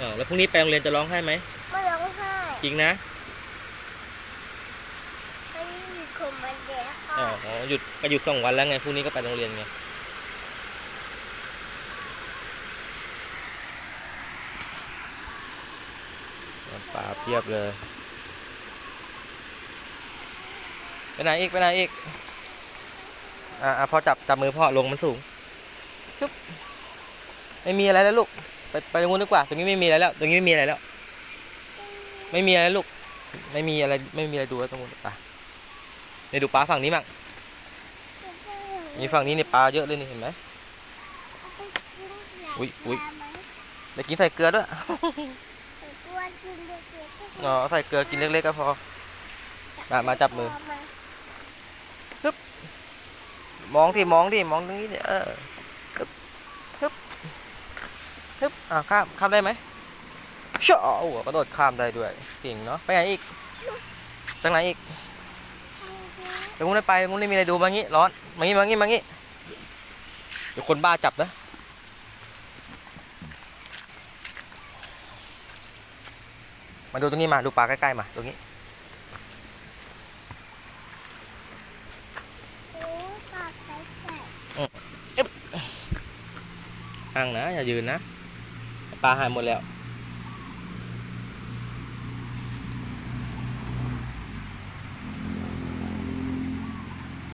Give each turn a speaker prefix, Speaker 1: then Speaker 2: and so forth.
Speaker 1: อ๋อแล้วพรุ่งนี้ไปโรงเรียนจะร้องไห้ไหม
Speaker 2: ไม่ร้องไห้
Speaker 1: จริงนะ
Speaker 2: ไม่มีคนมาเด็ก
Speaker 1: อ๋
Speaker 2: ค่ะ
Speaker 1: อหยุดก็หยุดสองวันแล้วไงพรุ่งนี้ก็ไปโรงเรียนไงปลาเพียบเลย ไปไหนอีกไปไหนอีก อ่าพ่อจับจับมือพ่อลงมันสูงชุบไม่มีอะไรแล้วลูก ไปไปตรงนู้นดีกว่าตรงนี้ไม่มีอะไรแล้วตรงนี้ไม่มีอะไรแล้ว ไม่มีอะไรลูกไม่มีอะไรไม่มีอะไรดูแล้วตรงนู้นไปนี่ดูปลาฝั่งนี้มั่งมีฝั่งนี้เนี่ยปลาเยอะเลยนี่เห็นไหมอุ๊ยอุ๊ยเดี๋ยวกินใส่เกลือด้วย
Speaker 2: ตัวกินเด็กๆ
Speaker 1: อ๋อใส่เกลือกินเล็กๆก็พอมามาจับมือมองที่มองที่มองตรงนี้เนี่ยเออฮึบฮึบ ฮึบอ่าข้ามข้ามได้ไหมเช่อโอ้โหกระโดดข้ามได้ด้วยเก่งเนาะไปไหนอีกไปไหนอีกตรงนู้นไม่ไปตรงนู้นไม่มีอะไรดูมางี้ร้อนมางี้มางี้มางี้เดี๋ยวคนบ้าจับนะมาดูตรงนี้มาดูปลาใกล้ๆมาตรงนี้
Speaker 2: โอ้ปากใส
Speaker 1: ห่างนะอย่ายืนนะ ปลาหายหมดแล้ว